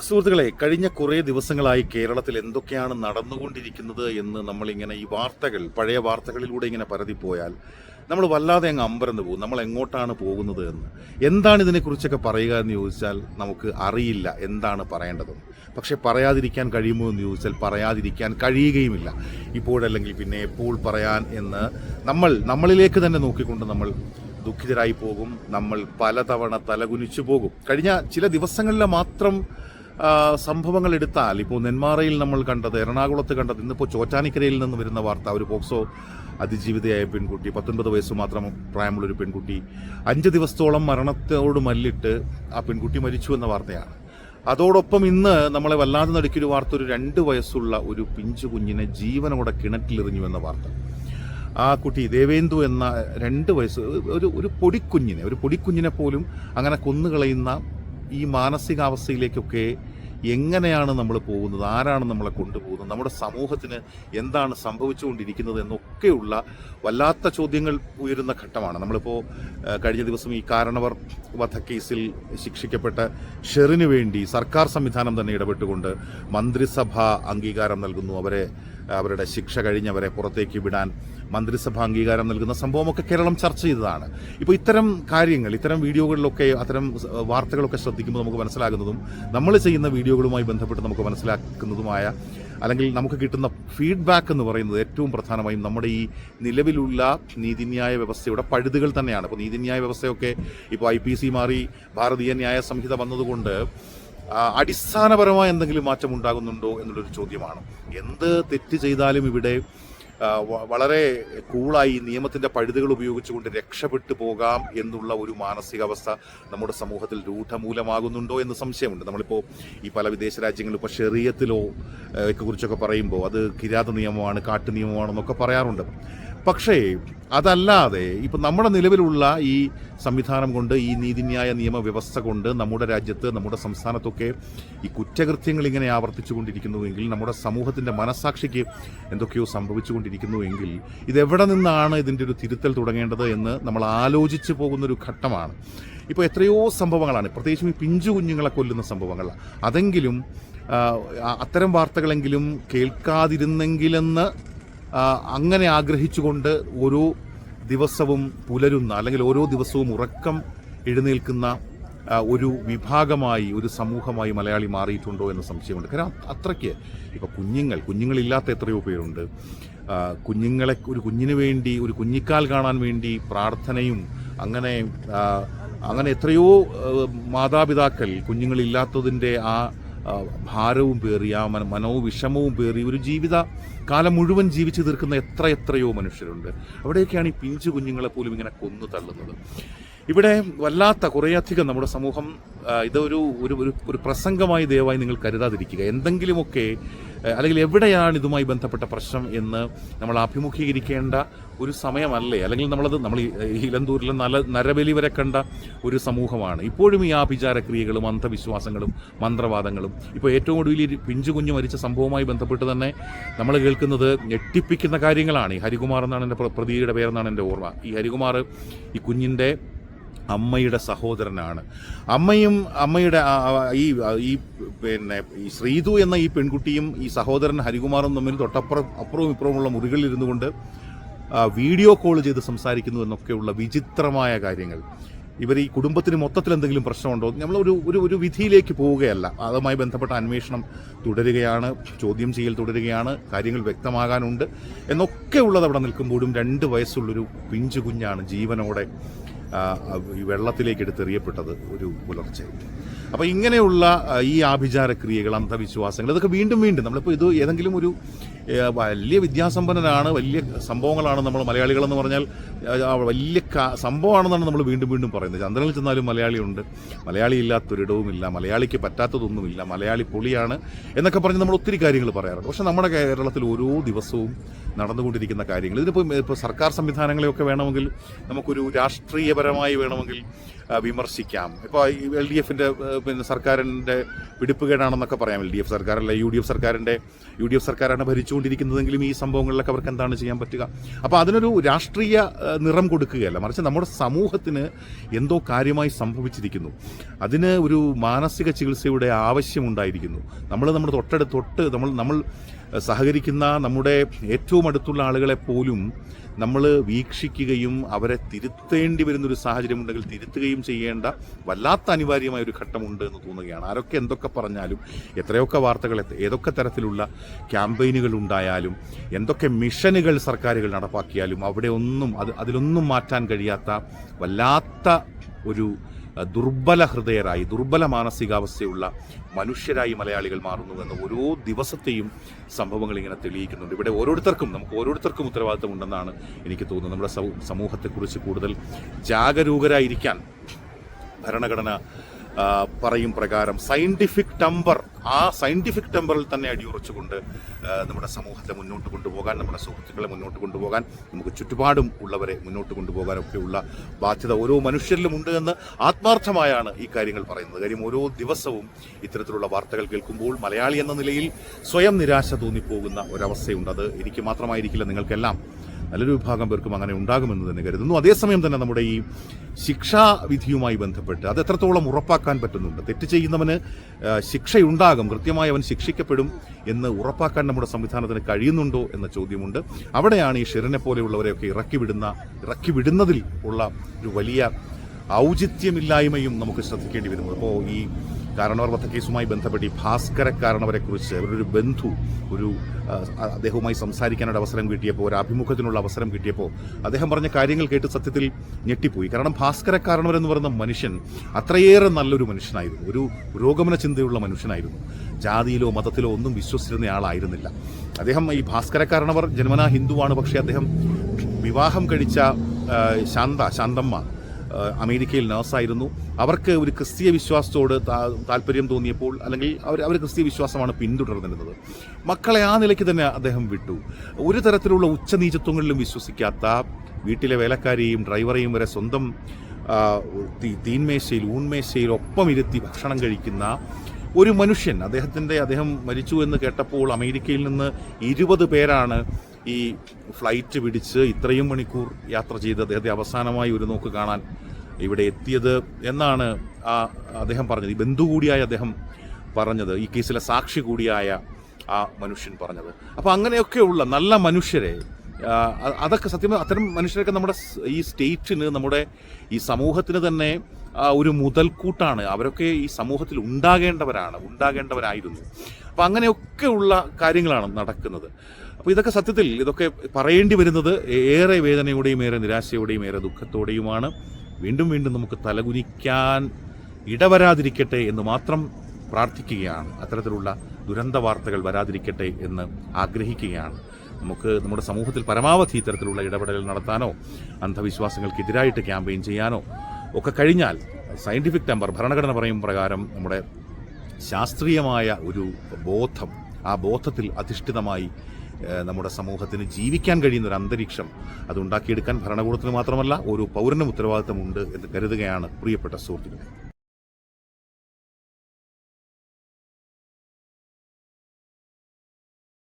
സുഹൃത്തുക്കളെ കഴിഞ്ഞ കുറേ ദിവസങ്ങളായി കേരളത്തിൽ എന്തൊക്കെയാണ് നടന്നുകൊണ്ടിരിക്കുന്നത് എന്ന് നമ്മളിങ്ങനെ ഈ വാർത്തകൾ പഴയ വാർത്തകളിലൂടെ ഇങ്ങനെ പരതിപ്പോയാൽ നമ്മൾ വല്ലാതെ അങ്ങ് അമ്പരന്ന് പോകും. നമ്മൾ എങ്ങോട്ടാണ് പോകുന്നത് എന്ന്. എന്താണ് ഇതിനെക്കുറിച്ചൊക്കെ പറയുക എന്ന് ചോദിച്ചാൽ നമുക്ക് അറിയില്ല എന്താണ് പറയേണ്ടത്. പക്ഷേ പറയാതിരിക്കാൻ കഴിയുമോ എന്ന് ചോദിച്ചാൽ പറയാതിരിക്കാൻ കഴിയുകയുമില്ല. ഇപ്പോഴല്ലെങ്കിൽ പിന്നെ എപ്പോൾ പറയാൻ എന്ന് നമ്മൾ നമ്മളിലേക്ക് തന്നെ നോക്കിക്കൊണ്ട് നമ്മൾ ദുഃഖിതരായി പോകും. നമ്മൾ പലതവണ തലകുനിച്ചു പോകും. കഴിഞ്ഞ ചില ദിവസങ്ങളിൽ മാത്രം സംഭവങ്ങൾ എടുത്താൽ ഇപ്പോൾ നെന്മാറയിൽ നമ്മൾ കണ്ടത് എറണാകുളത്ത് കണ്ടത് ഇന്നിപ്പോൾ ചോറ്റാനിക്കരയിൽ നിന്ന് വരുന്ന വാർത്ത ഒരു പോക്സോ അതിജീവിതയായ പെൺകുട്ടി പത്തൊൻപത് വയസ്സ് മാത്രം പ്രായമുള്ളൊരു പെൺകുട്ടി അഞ്ച് ദിവസത്തോളം മരണത്തോട് മല്ലിട്ട് ആ പെൺകുട്ടി മരിച്ചു എന്ന വാർത്തയാണ്. അതോടൊപ്പം ഇന്ന് നമ്മളെ വല്ലാതെ നടുക്കിയൊരു വാർത്ത ഒരു രണ്ട് വയസ്സുള്ള ഒരു പിഞ്ചു കുഞ്ഞിനെ ജീവനോടെ കിണറ്റിലെറിഞ്ഞു എന്ന വാർത്ത. ആ കുട്ടി ദേവേന്ദു എന്ന രണ്ട് വയസ്സ് ഒരു ഒരു പൊടിക്കുഞ്ഞിനെ ഒരു പൊടിക്കുഞ്ഞിനെ പോലും അങ്ങനെ കൊന്നുകളയുന്ന ഈ മാനസികാവസ്ഥയിലേക്കൊക്കെ എങ്ങനെയാണ് നമ്മൾ പോകുന്നത്? ആരാണ് നമ്മളെ കൊണ്ടുപോകുന്നത്? നമ്മുടെ സമൂഹത്തിന് എന്താണ് സംഭവിച്ചുകൊണ്ടിരിക്കുന്നത് എന്നൊക്കെയുള്ള വല്ലാത്ത ചോദ്യങ്ങൾ ഉയരുന്ന ഘട്ടമാണ്. നമ്മളിപ്പോൾ കഴിഞ്ഞ ദിവസം ഈ കാരണവർ വധക്കേസിൽ ശിക്ഷിക്കപ്പെട്ട ഷെറിന് വേണ്ടി സർക്കാർ സംവിധാനം തന്നെ ഇടപെട്ടുകൊണ്ട് മന്ത്രിസഭ അംഗീകാരം നൽകുന്നു. അവരെ അവരുടെ ശിക്ഷ കഴിഞ്ഞവരെ പുറത്തേക്ക് വിടാൻ മന്ത്രിസഭ അംഗീകാരം നൽകുന്ന സംഭവമൊക്കെ കേരളം ചർച്ച ചെയ്തതാണ്. ഇപ്പോൾ ഇത്തരം കാര്യങ്ങൾ ഇത്തരം വീഡിയോകളിലൊക്കെ അത്തരം വാർത്തകളൊക്കെ ശ്രദ്ധിക്കുമ്പോൾ നമുക്ക് മനസ്സിലാകുന്നതും നമ്മൾ ചെയ്യുന്ന വീഡിയോകളുമായി ബന്ധപ്പെട്ട് നമുക്ക് മനസ്സിലാക്കുന്നതുമായ അല്ലെങ്കിൽ നമുക്ക് കിട്ടുന്ന ഫീഡ്ബാക്ക് എന്ന് പറയുന്നത് ഏറ്റവും പ്രധാനമായും നമ്മുടെ ഈ നിലവിലുള്ള നീതിന്യായ വ്യവസ്ഥയുടെ പഴുതുകൾ തന്നെയാണ്. ഇപ്പോൾ നീതിന്യായ വ്യവസ്ഥയൊക്കെ ഇപ്പോൾ ഐ പി സി മാറി ഭാരതീയ ന്യായ സംഹിത വന്നതുകൊണ്ട് അടിസ്ഥാനപരമായ എന്തെങ്കിലും മാറ്റം ഉണ്ടാകുന്നുണ്ടോ എന്നുള്ളൊരു ചോദ്യമാണ്. എന്ത് തെറ്റ് ചെയ്താലും ഇവിടെ വളരെ കൂളായി നിയമത്തിന്റെ പഴുതുകൾ ഉപയോഗിച്ചുകൊണ്ട് രക്ഷപ്പെട്ടു പോകാം എന്നുള്ള ഒരു മാനസികാവസ്ഥ നമ്മുടെ സമൂഹത്തിൽ രൂഢമൂലമാകുന്നുണ്ടോ എന്ന് സംശയമുണ്ട്. നമ്മളിപ്പോൾ ഈ പല വിദേശ രാജ്യങ്ങളിൽ ഇപ്പോൾ ഷെറിയത്തിലോ ഒക്കെ കുറിച്ചൊക്കെ പറയുമ്പോൾ അത് കിരാത നിയമമാണ് കാട്ടു നിയമമാണെന്നൊക്കെ പറയാറുണ്ട്. പക്ഷേ അതല്ലാതെ ഇപ്പം നമ്മുടെ നിലവിലുള്ള ഈ സംവിധാനം കൊണ്ട് ഈ നീതിന്യായ നിയമവ്യവസ്ഥ കൊണ്ട് നമ്മുടെ രാജ്യത്ത് നമ്മുടെ സംസ്ഥാനത്തൊക്കെ ഈ കുറ്റകൃത്യങ്ങൾ ഇങ്ങനെ ആവർത്തിച്ചുകൊണ്ടിരിക്കുന്നുവെങ്കിൽ നമ്മുടെ സമൂഹത്തിന്റെ മനസാക്ഷിക്ക് എന്തൊക്കെയോ സംഭവിച്ചുകൊണ്ടിരിക്കുന്നുവെങ്കിൽ ഇതെവിടെ നിന്നാണ് ഇതിന്റെ ഒരു തിരുത്തൽ തുടങ്ങേണ്ടത് എന്ന് നമ്മൾ ആലോചിച്ച് പോകുന്നൊരു ഘട്ടമാണ്. ഇപ്പോൾ എത്രയോ സംഭവങ്ങളാണ്. പ്രത്യേകിച്ചും ഈ പിഞ്ചു കുഞ്ഞുങ്ങളെ കൊല്ലുന്ന സംഭവങ്ങൾ. അതെങ്കിലും അത്തരം വാർത്തകളെങ്കിലും കേൾക്കാതിരുന്നെങ്കിലെന്ന് അങ്ങനെ ആഗ്രഹിച്ചുകൊണ്ട് ഓരോ ദിവസവും പുലരുന്ന അല്ലെങ്കിൽ ഓരോ ദിവസവും ഉറക്കം എഴുന്നേൽക്കുന്ന ഒരു വിഭാഗമായി ഒരു സമൂഹമായി മലയാളി മാറിയിട്ടുണ്ടോ എന്ന സംശയമുണ്ട്. കാരണം അത്രയ്ക്ക് ഇപ്പോൾ കുഞ്ഞുങ്ങൾ കുഞ്ഞുങ്ങളില്ലാത്ത എത്രയോ പേരുണ്ട്. കുഞ്ഞുങ്ങളെ ഒരു കുഞ്ഞിന് വേണ്ടി ഒരു കുഞ്ഞിക്കാൽ കാണാൻ വേണ്ടി പ്രാർത്ഥനയും അങ്ങനെ അങ്ങനെ എത്രയോ മാതാപിതാക്കൾ കുഞ്ഞുങ്ങളില്ലാത്തതിന്റെ ആ ഭാരവും പേറി ആ മന മനോവിഷമവും പേറി ഒരു ജീവിത കാലം മുഴുവൻ ജീവിച്ചു തീർക്കുന്ന എത്ര എത്രയോ മനുഷ്യരുണ്ട്. അവിടെയൊക്കെയാണ് ഈ പിഞ്ചു കുഞ്ഞുങ്ങളെ പോലും ഇങ്ങനെ കൊന്നു തള്ളുന്നത്. ഇവിടെ വല്ലാത്ത കുറേയധികം നമ്മുടെ സമൂഹം ഇതൊരു ഒരു ഒരു പ്രസംഗമായി ദയവായി നിങ്ങൾ കരുതാതിരിക്കുക. എന്തെങ്കിലുമൊക്കെ അല്ലെങ്കിൽ എവിടെയാണ് ഇതുമായി ബന്ധപ്പെട്ട പ്രശ്നം എന്ന് നമ്മൾ അഭിമുഖീകരിക്കേണ്ട ഒരു സമയമല്ലേ? അല്ലെങ്കിൽ നമ്മളത് നമ്മൾ ഇലന്തൂരിലെ നല്ല നരബലി വരെ കണ്ട ഒരു സമൂഹമാണ്. ഇപ്പോഴും ഈ ആഭിചാരക്രിയകളും അന്ധവിശ്വാസങ്ങളും മന്ത്രവാദങ്ങളും ഇപ്പോൾ ഏറ്റവും ഒടുവിൽ പിഞ്ചു കുഞ്ഞു മരിച്ച സംഭവവുമായി ബന്ധപ്പെട്ട് തന്നെ നമ്മൾ കേൾക്കുന്നത് ഞെട്ടിപ്പിക്കുന്ന കാര്യങ്ങളാണ്. ഈ ഹരികുമാർ എന്നാണ് എന്റെ പ്ര- പ്രതിയുടെ പേരെന്നാണ് എന്റെ ഓർമ്മ. ഈ ഹരികുമാർ ഈ കുഞ്ഞിന്റെ അമ്മയുടെ സഹോദരനാണ്. അമ്മയും അമ്മയുടെ ഈ ഈ പിന്നെ ഈ ശ്രീതു എന്ന ഈ പെൺകുട്ടിയും ഈ സഹോദരൻ ഹരികുമാറും തമ്മിൽ തൊട്ടപ്പുറം അപ്പുറവും ഇപ്പുറവുമുള്ള മുറികളിൽ ഇരുന്നു കൊണ്ട് വീഡിയോ കോൾ ചെയ്ത് സംസാരിക്കുന്നു എന്നൊക്കെയുള്ള വിചിത്രമായ കാര്യങ്ങൾ. ഇവർ ഈ കുടുംബത്തിന് മൊത്തത്തിൽ എന്തെങ്കിലും പ്രശ്നമുണ്ടോ? നമ്മൾ ഒരു ഒരു ഒരു വിധിയിലേക്ക് പോവുകയല്ല. അതുമായി ബന്ധപ്പെട്ട അന്വേഷണം തുടരുകയാണ് ചോദ്യം ചെയ്യൽ തുടരുകയാണ് കാര്യങ്ങൾ വ്യക്തമാകാനുണ്ട് എന്നൊക്കെ ഉള്ളത് അവിടെ നിൽക്കുമ്പോഴും രണ്ട് വയസ്സുള്ളൊരു പിഞ്ചു കുഞ്ഞാണ് ജീവനോടെ ഈ വെള്ളത്തിലേക്ക് എടുത്തെറിയപ്പെട്ടത് ഒരു പുലർച്ചെ അപ്പോൾ ഇങ്ങനെയുള്ള ഈ ആഭിചാരക്രിയകൾ അന്ധവിശ്വാസങ്ങൾ ഇതൊക്കെ വീണ്ടും വീണ്ടും നമ്മളിപ്പോൾ ഇത് ഏതെങ്കിലും ഒരു വലിയ വിദ്യാസമ്പന്നനാണ് വലിയ സംഭവങ്ങളാണ് നമ്മൾ മലയാളികളെന്ന് പറഞ്ഞാൽ വലിയ സംഭവമാണെന്നാണ് നമ്മൾ വീണ്ടും വീണ്ടും പറയുന്നത്. ചന്ദ്രനിൽ ചെന്നാലും മലയാളിയുണ്ട്. മലയാളി ഇല്ലാത്തൊരിടവുമില്ല. മലയാളിക്ക് പറ്റാത്തതൊന്നുമില്ല. മലയാളി പൊളിയാണ് എന്നൊക്കെ പറഞ്ഞ് നമ്മൾ ഒത്തിരി കാര്യങ്ങൾ പറയാറുണ്ട്. പക്ഷെ നമ്മുടെ കേരളത്തിൽ ഓരോ ദിവസവും നടന്നുകൊണ്ടിരിക്കുന്ന കാര്യങ്ങൾ ഇതിനിപ്പോൾ ഇപ്പോൾ സർക്കാർ സംവിധാനങ്ങളെയൊക്കെ വേണമെങ്കിൽ നമുക്കൊരു രാഷ്ട്രീയപരമായി വേണമെങ്കിൽ വിമർശിക്കാം. ഇപ്പോൾ എൽ ഡി എഫിന്റെ പിന്നെ സർക്കാരിന്റെ പിടിപ്പുകേടാണെന്നൊക്കെ പറയാം. എൽ ഡി എഫ് സർക്കാരല്ല യു ഡി എഫ് സർക്കാരിന്റെ യു ഡി എഫ് സർക്കാരാണ് ഭരിച്ചുകൊണ്ടിരിക്കുന്നതെങ്കിലും ഈ സംഭവങ്ങളിലൊക്കെ അവർക്ക് എന്താണ് ചെയ്യാൻ പറ്റുക? അപ്പോൾ അതിനൊരു രാഷ്ട്രീയ നിറം കൊടുക്കുകയല്ല. മറിച്ച് നമ്മുടെ സമൂഹത്തിന് എന്തോ കാര്യമായി സംഭവിച്ചിരിക്കുന്നു. അതിന് ഒരു മാനസിക ചികിത്സയുടെ ആവശ്യമുണ്ടായിരിക്കുന്നു. നമ്മൾ നമ്മുടെ തൊട്ടടുത്ത് തൊട്ട് നമ്മൾ നമ്മൾ സഹകരിക്കുന്ന നമ്മുടെ ഏറ്റവും അടുത്തുള്ള ആളുകളെ പോലും നമ്മൾ വീക്ഷിക്കുകയും അവരെ തിരുത്തേണ്ടി വരുന്നൊരു സാഹചര്യം ഉണ്ടെങ്കിൽ തിരുത്തുകയും ചെയ്യേണ്ട വല്ലാത്ത അനിവാര്യമായ ഒരു ഘട്ടമുണ്ട് എന്ന് തോന്നുകയാണ്. ആരൊക്കെ എന്തൊക്കെ പറഞ്ഞാലും എത്രയൊക്കെ വാർത്തകൾ ഏതൊക്കെ തരത്തിലുള്ള ക്യാമ്പയിനുകൾ ഉണ്ടായാലും എന്തൊക്കെ മിഷനുകൾ സർക്കാരുകൾ നടപ്പാക്കിയാലും അവിടെ ഒന്നും അത് അതിലൊന്നും മാറ്റാൻ കഴിയാത്ത വല്ലാത്ത ഒരു ദുർബല ഹൃദയരായി ദുർബല മാനസികാവസ്ഥയുള്ള മനുഷ്യരായി മലയാളികൾ മാറുന്നു എന്ന ഓരോ ദിവസത്തെയും സംഭവങ്ങൾ ഇങ്ങനെ തെളിയിക്കുന്നുണ്ട്. ഇവിടെ ഓരോരുത്തർക്കും നമുക്ക് ഓരോരുത്തർക്കും ഉത്തരവാദിത്തമുണ്ടെന്നാണ് എനിക്ക് തോന്നുന്നത്. നമ്മുടെ സമൂഹത്തെക്കുറിച്ച് കൂടുതൽ ജാഗരൂകരായിരിക്കാൻ ഭരണഘടന പറയും പ്രകാരം സയന്റിഫിക് ടമ്പർ ആ സയന്റിഫിക് ടമ്പറിൽ തന്നെ അടിയുറച്ചുകൊണ്ട് നമ്മുടെ സമൂഹത്തെ മുന്നോട്ട് കൊണ്ടുപോകാൻ നമ്മുടെ സുഹൃത്തുക്കളെ മുന്നോട്ട് കൊണ്ടുപോകാൻ നമുക്ക് ചുറ്റുപാടും ഉള്ളവരെ മുന്നോട്ട് കൊണ്ടുപോകാനൊക്കെയുള്ള ബാധ്യത ഓരോ മനുഷ്യരിലും ഉണ്ട് എന്ന് ആത്മാർത്ഥമായാണ് ഈ കാര്യങ്ങൾ പറയുന്നത്. കാര്യം ഓരോ ദിവസവും ഇത്തരത്തിലുള്ള വാർത്തകൾ കേൾക്കുമ്പോൾ മലയാളി എന്ന നിലയിൽ സ്വയം നിരാശ തോന്നിപ്പോകുന്ന ഒരവസ്ഥയുണ്ട്. അത് എനിക്ക് മാത്രമായിരിക്കില്ല നിങ്ങൾക്കെല്ലാം നല്ലൊരു വിഭാഗം പേർക്കും അങ്ങനെ ഉണ്ടാകുമെന്ന് തന്നെ കരുതുന്നു. അതേസമയം തന്നെ നമ്മുടെ ഈ ശിക്ഷാവിധിയുമായി ബന്ധപ്പെട്ട് അത് എത്രത്തോളം ഉറപ്പാക്കാൻ പറ്റുന്നുണ്ട്? തെറ്റ് ചെയ്യുന്നവന് ശിക്ഷയുണ്ടാകും. കൃത്യമായി അവൻ ശിക്ഷിക്കപ്പെടും എന്ന് ഉറപ്പാക്കാൻ നമ്മുടെ സംവിധാനത്തിന് കഴിയുന്നുണ്ടോ എന്ന ചോദ്യമുണ്ട്. അവിടെയാണ് ഈ ഷിറിനെ പോലെയുള്ളവരെയൊക്കെ ഇറക്കി വിടുന്ന ഇറക്കി വിടുന്നതിൽ ഉള്ള ഒരു വലിയ ഔചിത്യമില്ലായ്മയും നമുക്ക് ശ്രദ്ധിക്കേണ്ടി വരുന്നത് അപ്പോൾ ഈ കാരണവർ വധക്കേസുമായി ബന്ധപ്പെട്ട് ഈ ഭാസ്കര കാരണവരെ കുറിച്ച് അവരൊരു ബന്ധു ഒരു അദ്ദേഹവുമായി സംസാരിക്കാനൊരു അവസരം കിട്ടിയപ്പോൾ ഒരു അഭിമുഖത്തിനുള്ള അവസരം കിട്ടിയപ്പോൾ അദ്ദേഹം പറഞ്ഞ കാര്യങ്ങൾ കേട്ട് സത്യത്തിൽ ഞെട്ടിപ്പോയി. കാരണം ഭാസ്കര കാരണവർ എന്ന് പറയുന്ന മനുഷ്യൻ അത്രയേറെ നല്ലൊരു മനുഷ്യനായിരുന്നു. ഒരു പുരോഗമന ചിന്തയുള്ള മനുഷ്യനായിരുന്നു. ജാതിയിലോ മതത്തിലോ ഒന്നും വിശ്വസിച്ചിരുന്ന ആളായിരുന്നില്ല. അദ്ദേഹം ഈ ഭാസ്കര കാരണവർ ജന്മനാ ഹിന്ദുവാണ് പക്ഷേ അദ്ദേഹം വിവാഹം കഴിച്ച ശാന്ത ശാന്തമ്മ അമേരിക്കയിൽ നഴ്സായിരുന്നു. അവർക്ക് ഒരു ക്രിസ്തീയ വിശ്വാസത്തോട് താല്പര്യം തോന്നിയപ്പോൾ അല്ലെങ്കിൽ അവർ അവർ ക്രിസ്തീയ വിശ്വാസമാണ് പിന്തുടർന്നിരുന്നത്. മക്കളെ ആ നിലയ്ക്ക് തന്നെ അദ്ദേഹം വിട്ടു. ഒരു തരത്തിലുള്ള ഉച്ചനീചത്വങ്ങളിലും വിശ്വസിക്കാത്ത വീട്ടിലെ വേലക്കാരെയും ഡ്രൈവറെയും വരെ സ്വന്തം തീന്മേശയിൽ ഊൺമേശയിൽ ഒപ്പം ഇരുത്തി ഭക്ഷണം കഴിക്കുന്ന ഒരു മനുഷ്യൻ അദ്ദേഹത്തിന്റെ അദ്ദേഹം മരിച്ചു എന്ന് കേട്ടപ്പോൾ അമേരിക്കയിൽ നിന്ന് ഇരുപത് പേരാണ് ഈ ഫ്ലൈറ്റ് പിടിച്ച് ഇത്രയും മണിക്കൂർ യാത്ര ചെയ്ത് അദ്ദേഹത്തെ അവസാനമായി ഒരു നോക്ക് കാണാൻ ഇവിടെ എത്തിയത് എന്നാണ് ആ അദ്ദേഹം പറഞ്ഞത്. ഈ ബന്ധു കൂടിയായ അദ്ദേഹം പറഞ്ഞത്. ഈ കേസിലെ സാക്ഷി കൂടിയായ ആ മനുഷ്യൻ പറഞ്ഞത്. അപ്പോൾ അങ്ങനെയൊക്കെയുള്ള നല്ല മനുഷ്യരെ അതൊക്കെ സത്യം അത്തരം മനുഷ്യരൊക്കെ നമ്മുടെ ഈ സ്റ്റേറ്റിന് നമ്മുടെ ഈ സമൂഹത്തിന് തന്നെ ഒരു മുതൽക്കൂട്ടാണ്. അവരൊക്കെ ഈ സമൂഹത്തിൽ ഉണ്ടാകേണ്ടവരാണ് ഉണ്ടാകേണ്ടവരായിരുന്നു. അപ്പം അങ്ങനെയൊക്കെയുള്ള കാര്യങ്ങളാണ് നടക്കുന്നത്. അപ്പോൾ ഇതൊക്കെ സത്യത്തിൽ ഇതൊക്കെ പറയേണ്ടി വരുന്നത് ഏറെ വേദനയോടെയും ഏറെ നിരാശയോടെയും ഏറെ ദുഃഖത്തോടെയുമാണ്. വീണ്ടും വീണ്ടും നമുക്ക് തലകുനിക്കാൻ ഇടവരാതിരിക്കട്ടെ എന്ന് മാത്രം പ്രാർത്ഥിക്കുകയാണ്. അത്തരത്തിലുള്ള ദുരന്ത വാർത്തകൾ വരാതിരിക്കട്ടെ എന്ന് ആഗ്രഹിക്കുകയാണ്. നമുക്ക് നമ്മുടെ സമൂഹത്തിൽ പരമാവധി ഇത്തരത്തിലുള്ള ഇടപെടൽ നടത്താനോ അന്ധവിശ്വാസങ്ങൾക്കെതിരായിട്ട് ക്യാമ്പയിൻ ചെയ്യാനോ ഒക്കെ കഴിഞ്ഞാൽ സയന്റിഫിക് ടെമ്പർ ഭരണഘടന പറയും പ്രകാരം നമ്മുടെ ശാസ്ത്രീയമായ ഒരു ബോധം ആ ബോധത്തിൽ അധിഷ്ഠിതമായി നമ്മുടെ സമൂഹത്തിന് ജീവിക്കാൻ കഴിയുന്ന ഒരു അന്തരീക്ഷം അത് ഉണ്ടാക്കിയെടുക്കാൻ ഭരണകൂടത്തിന് മാത്രമല്ല ഒരു പൗരനും ഉത്തരവാദിത്തമുണ്ട് എന്ന് കരുതുകയാണ് പ്രിയപ്പെട്ട സുഹൃത്തുക്കളെ.